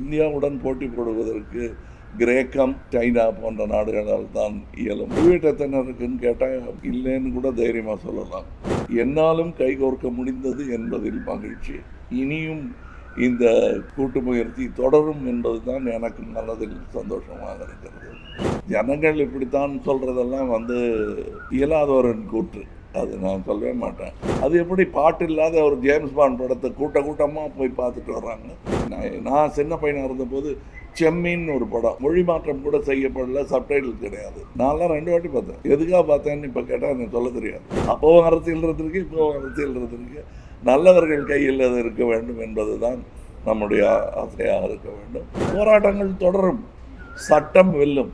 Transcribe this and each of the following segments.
இந்தியாவுடன் போட்டி போடுவதற்கு கிரேக்கம் சைனா போன்ற நாடுகளால் தான் இயலும். வீட்டத்தினருக்குன்னு கேட்டால் இல்லைன்னு கூட தைரியமாக சொல்லலாம். என்னாலும் கைகோர்க்க முடிந்தது என்பதில் மகிழ்ச்சி. இனியும் இந்த கூட்டு முயற்சி தொடரும் என்பதுதான் எனக்கு மனதில் சந்தோஷமாக இருக்கிறது. ஜனங்கள் இப்படித்தான் சொல்கிறதெல்லாம் வந்து இயலாதவரின் கூற்று. அது நான் சொல்லவே மாட்டேன். அது எப்படி பாட்டு இல்லாத ஒரு ஜேம்ஸ் பாண்ட் படத்தை கூட்ட கூட்டமாக போய் பார்த்துட்டு வர்றாங்க? நான் நான் சின்ன பையனாக இருந்தபோது செம்மின்னு ஒரு படம். மொழி மாற்றம் கூட செய்யப்படல சப்டைட்டில் கிடையாது. நான்லாம் ரெண்டு வாட்டி பார்த்தேன். எதுக்காக பார்த்தேன்னு இப்போ கேட்டால் எனக்கு சொல்ல தெரியாது. அப்போவும் அரசியல் இருக்கு இப்போவும் அரசியல் நல்லவர்கள் கையில் அது இருக்க வேண்டும் என்பது தான் நம்முடைய ஆசையாக இருக்க வேண்டும். போராட்டங்கள் தொடரும். சட்டம் வெல்லும்.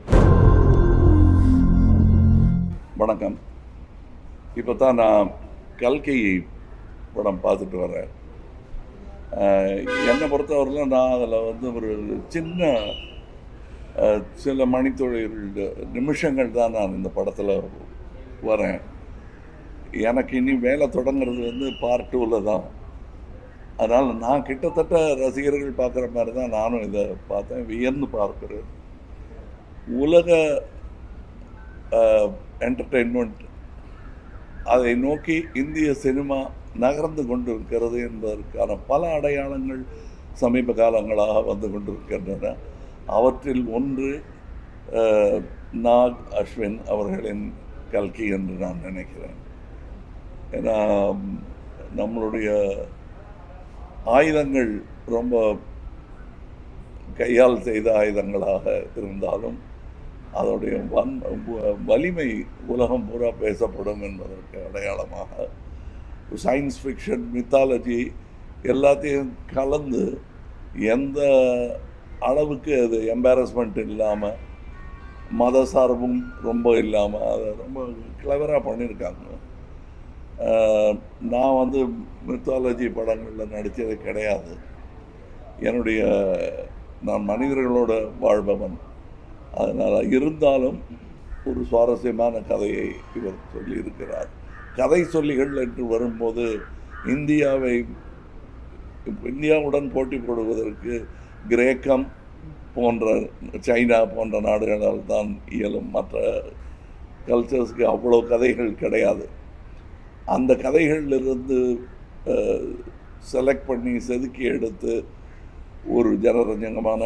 வணக்கம். இப்போ தான் நான் கல்கை படம் பார்த்துட்டு வரேன் என்னை பொறுத்தவரையிலும் நான் அதில் வந்து ஒரு சின்ன சில மணித்தொழில் நிமிஷங்கள் தான் நான் இந்த படத்தில் வரேன். எனக்கு இனி வேலை தொடங்குறது வந்து பார்ட் டூவில் தான். அதனால் நான் கிட்டத்தட்ட ரசிகர்கள் பார்க்குற மாதிரி தான் நானும் இதை பார்த்தேன். வியந்து பார்க்குறேன். உலக என்டர்டெயின்மெண்ட் அதை நோக்கி இந்திய சினிமா நகர்ந்து கொண்டிருக்கிறது என்பதற்கான பல அடையாளங்கள் சமீப காலங்களாக வந்து கொண்டிருக்கின்றன. அவற்றில் ஒன்று நாக் அஸ்வின் அவர்களின் கல்கி என்று நான் நினைக்கிறேன். ஏன்னா நம்மளுடைய ஆயுதங்கள் ரொம்ப கையால் செய்த ஆயுதங்களாக இருந்தாலும் அதோடைய வன் வ- வலிமை உலகம் பூரா பேசப்படும் என்பதற்கு அடையாளமாக சயின்ஸ் ஃபிக்ஷன் மித்தாலஜி எல்லாத்தையும் கலந்து எந்த அளவுக்கு அது எம்பாரஸ்மெண்ட் இல்லாமல் மத சார்பும் ரொம்ப இல்லாமல் அதை ரொம்ப கிளவராக பண்ணியிருக்காங்க நான் வந்து மித்தாலஜி படங்களில் நடித்தது கிடையாது. என்னுடைய நான் மனிதர்களோட வாழ்பவன். அதனால் இருந்தாலும் ஒரு சுவாரஸ்யமான கதையை இவர் சொல்லியிருக்கிறார். கதை சொல்லிகள் என்று வரும்போது இந்தியாவை இந்தியாவுடன் போட்டி போடுவதற்கு கிரேக்கம் போன்ற சைனா போன்ற நாடுகளால் தான் இயலும். மற்ற கல்ச்சர்ஸ்க்கு அவ்வளோ கதைகள் கிடையாது. அந்த கதைகளிலிருந்து செலக்ட் பண்ணி செதுக்கி எடுத்து ஒரு ஜனரஞ்சகமான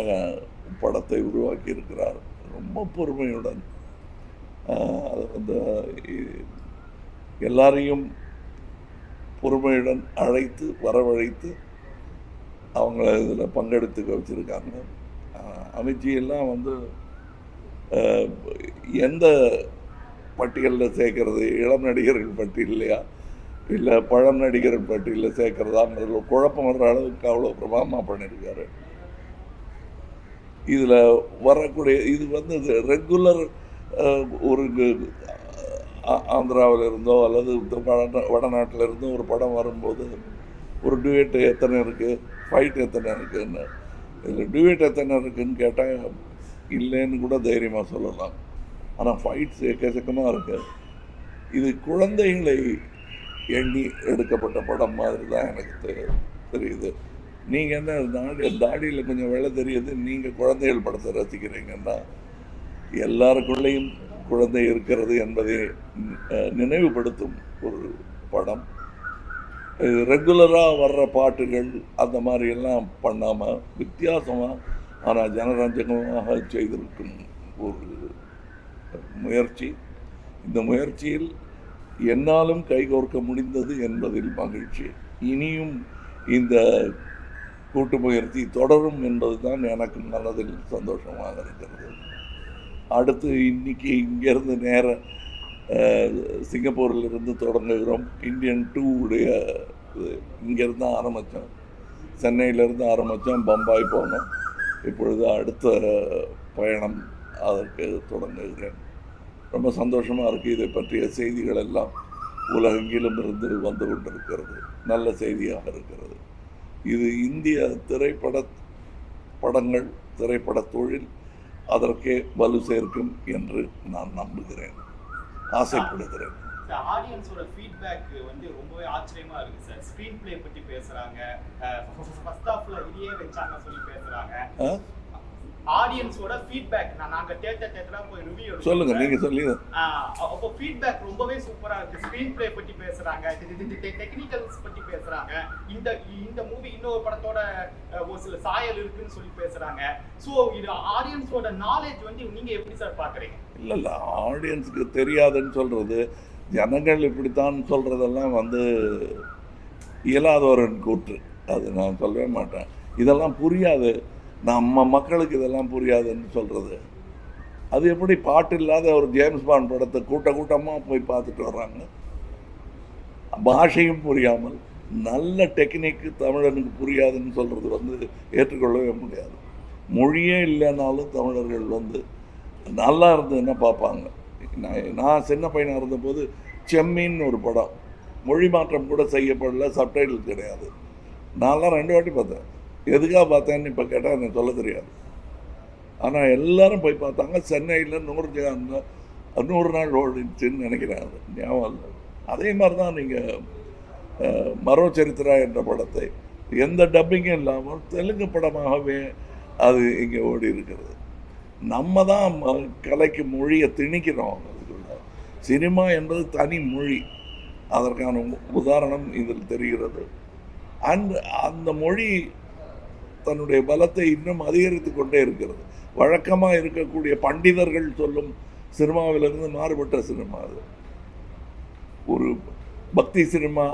படத்தை உருவாக்கி இருக்கிறார் ரொம்ப பொறுமையுடன் அந்த வந்து எல்லாரையும் பொறுமையுடன் அழைத்து வரவழைத்து அவங்கள இதில் பங்கெடுத்துக்க வச்சுருக்காங்க. அமைச்சியெல்லாம் வந்து எந்த பட்டியலில் சேர்க்கறது? இளம் நடிகர்கள் பட்டியலையா இல்லை பழம் நடிகர்கள் பட்டியலில் சேர்க்கறதாங்கிறதுல குழப்பம் வர்ற அளவுக்கு அவ்வளோ பிரபாவமாக பண்ணியிருக்காரு இதில் வரக்கூடிய இது வந்து ரெகுலர் ஒரு ஆந்திராவில் இருந்தோ அல்லது வட வடநாட்டில் இருந்தோ ஒரு படம் வரும்போது ஒரு டுவேட்டு எத்தனை இருக்குது ஃபைட் எத்தனை இருக்குதுன்னு இதில் டுவேட் எத்தனை இருக்குதுன்னு கேட்டால் இல்லைன்னு கூட தைரியமாக சொல்லலாம். ஆனால் ஃபைட்ஸ் எக்கச்சக்கமாக இருக்குது இது குழந்தைகளை எண்ணி எடுக்கப்பட்ட படம் மாதிரி தான் எனக்கு தெரியுது. நீங்கள் என்ன தாடி தாடியில் கொஞ்சம் வெள்ளை தெரியுது நீங்கள் குழந்தைகள் படத்தை ரசிக்கிறீங்கன்னா எல்லாருக்குள்ளேயும் குழந்தை இருக்கிறது என்பதை நினைவுபடுத்தும் ஒரு படம். ரெகுலராக வர்ற பாட்டுகள் அந்த மாதிரி எல்லாம் பண்ணாமல் வித்தியாசமாக ஆனால் ஜனரஞ்சகமாக செய்திருக்கும் ஒரு முயற்சி. இந்த முயற்சியில் என்னாலும் கைகோர்க்க முடிந்தது என்பதில் மகிழ்ச்சி. இனியும் இந்த கூட்டு முயற்சி தொடரும் என்பதுதான் எனக்கு மனதில் சந்தோஷமாக இருக்கிறது. அடுத்து இன்னைக்கு இங்கேருந்து நேர சிங்கப்பூரில் இருந்து தொடங்குகிறோம். இந்தியன் டூ உடைய இங்கேருந்து ஆரம்பித்தோம் சென்னையிலேருந்து ஆரம்பித்தோம் பம்பாய் போனோம். இப்பொழுது அடுத்த பயணம் அதற்கு தொடங்குகிறேன். ரொம்ப சந்தோஷமாக இருக்குது இதை பற்றிய செய்திகள் எல்லாம் உலகெங்கிலும் இருந்து வந்து கொண்டிருக்கிறது. நல்ல செய்தியாக இருக்கிறது. இது இந்திய திரைப்பட படங்கள் திரைப்பட தொழில் அதற்கே வலு சேர்க்கும் என்று நான் நம்புகிறேன். ஆசைப்படுகிறேன். ஆடியன்ஸோட ஃபீட்பேக் வந்து ரொம்பவே ஆச்சரியமா இருக்கு சார் ஸ்க்ரீன் ப்ளே பத்தி பேசுறாங்க. ஃபர்ஸ்ட் ஹாஃப்ல இதையே வச்சாங்க சொல்லி பேசுறாங்க? ஆடியன்ஸோட ஃபீட்பேக் நான் நாங்க தேட்டர் தேட்டரா போய் ரிவ்யூ சொல்லுங்க நீங்க சொல்லி அப்போ ஃபீட்பேக் ரொம்பவே சூப்பரா இருக்கு. ஸ்க்ரீன் ப்ளே பத்தி பேசுறாங்க டெக்னிக்கல்ஸ் பத்தி பேசுறாங்க. இந்த இந்த மூவி இன்னொரு படத்தோட ஒரு சில சாயல் இருக்குன்னு சொல்லி பேசுறாங்க. சோ இது ஆடியன்ஸோட நாலேஜ் வந்து நீங்க எப்படி சார் பாக்குறீங்க? இல்லை இல்லை ஆடியன்ஸுக்கு தெரியாதுன்னு சொல்கிறது ஜனங்கள் இப்படித்தான் சொல்கிறதெல்லாம் வந்து இயலாதவரின் கூற்று. அது நான் சொல்லவே மாட்டேன். இதெல்லாம் புரியாது. நம்ம மக்களுக்கு இதெல்லாம் புரியாதுன்னு சொல்கிறது அது எப்படி பாட்டு இல்லாத ஒரு ஜேம்ஸ் பாண்ட் படத்தை கூட்ட கூட்டமாக போய் பார்த்துட்டு வர்றாங்க? பாஷையும் புரியாமல் நல்ல டெக்னிக்கு தமிழனுக்கு புரியாதுன்னு சொல்கிறது வந்து ஏற்றுக்கொள்ளவே முடியாது. மொழியே இல்லைனாலும் தமிழர்கள் வந்து நல்லா இருந்ததுன்னா பார்ப்பாங்க? நான் நான் சின்ன பையனாக இருந்தபோது செம்மீன் ஒரு படம். மொழி மாற்றம் கூட செய்யப்படல சப்டைட்டில் கிடையாது. நான்லாம் ரெண்டு வாட்டி பார்த்தேன். எதுக்காக பார்த்தேன்னு இப்போ கேட்டால் எனக்கு சொல்ல தெரியாது. ஆனால் எல்லாரும் போய் பார்த்தாங்க. சென்னையில் நூறு அந்த நூறு நாள் ஓடிச்சுன்னு நினைக்கிறேன் அது. ஞாபகம் இல்லை. அதே மாதிரி தான் நீங்கள் மரோ சரித்திரா என்ற படத்தை எந்த டப்பிங்கும் இல்லாமல் தெலுங்கு படமாகவே அது இங்கே ஓடி இருக்கிறது. நம்ம தான் ம- கலைக்கு மொழியை திணிக்கிறோம். அதுக்குள்ள சினிமா என்பது தனி மொழி. அதற்கான உ- உதாரணம் இதில் தெரிகிறது. அண்ட் அந்த மொழி தன்னுடைய பலத்தை இன்னும் அதிகரித்து கொண்டே இருக்கிறது. வழக்கமாக இருக்கக்கூடிய பண்டிதர்கள் சொல்லும் சினிமாவிலிருந்து மாறுபட்ட சினிமா அது. ஒரு பக்தி சினிமா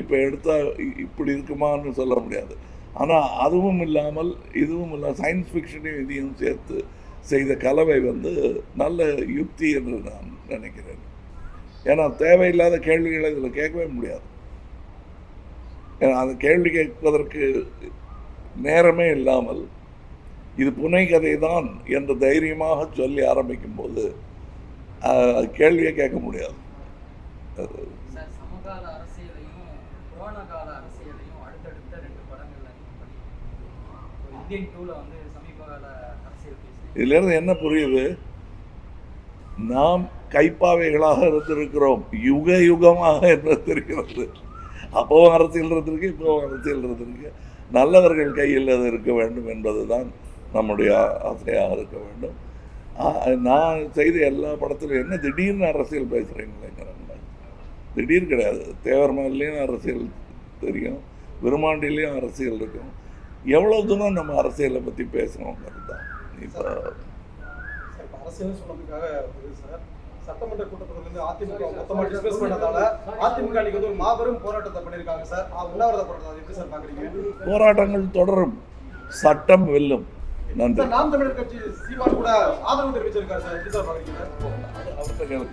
இப்போ எடுத்தால் இப்படி இருக்குமான்னு சொல்ல முடியாது. ஆனால் அதுவும் இல்லாமல் இதுவும் இல்லாமல் சயின்ஸ் ஃபிக்ஷனையும் இதையும் சேர்த்து செய்த கலவை வந்து நல்ல யுக்தி என்று நான் நினைக்கிறேன். ஏன்னா தேவையில்லாத கேள்விகளை இதில் கேட்கவே முடியாது. ஏன்னா அந்த கேள்வி கேட்பதற்கு நேரமே இல்லாமல் இது புனைகதை தான் என்று தைரியமாக சொல்லி ஆரம்பிக்கும் போது கேள்வியே கேட்க முடியாது. இதிலிருந்து என்ன புரியுது? நாம் கைப்பாவைகளாக இருந்திருக்கிறோம். யுக யுகமாக என்று தெரிகிறது? அப்போவும் அரசியல் இருந்திருக்கு இப்போவும் அரசியல் இருந்திருக்கு. நல்லவர்கள் கையில் அது இருக்க வேண்டும் என்பது தான் நம்முடைய ஆசையாக இருக்க வேண்டும் நான் செய்த எல்லா படத்திலும் என்ன திடீர்னு அரசியல் பேசுகிறீங்களேங்கிறாங்க திடீர் கிடையாது தேவர்மலையும் அரசியல் தெரியும் விருமாண்டிலையும் அரசியல் இருக்கும் எவ்வளோ தூரம் நம்ம அரசியலை பற்றி பேசுகிறோங்கிறது தான் இப்போ சார் அரசியல் சொன்னதுக்காக சார் சட்டமன்ற கூட்டத்தொடர்ல இருந்து அதிமுக மொத்தமா டிஸ்கஸ் பண்ணதால அதிமுக இன்னைக்கு வந்து ஒரு மாபெரும் போராட்டத்தை பண்ணிருக்காங்க சார். உண்ணாவிரத போராட்டத்தை அது எப்படி சார் பாக்குறீங்க போராட்டங்கள் தொடரும். சட்டம் வெல்லும். நன்றி. நாம் தமிழர் கட்சி சீமான் கூட ஆதரவு தெரிவிச்சிருக்காரு சார். எப்படி சார் அவர்கிட்ட கேளுங்க.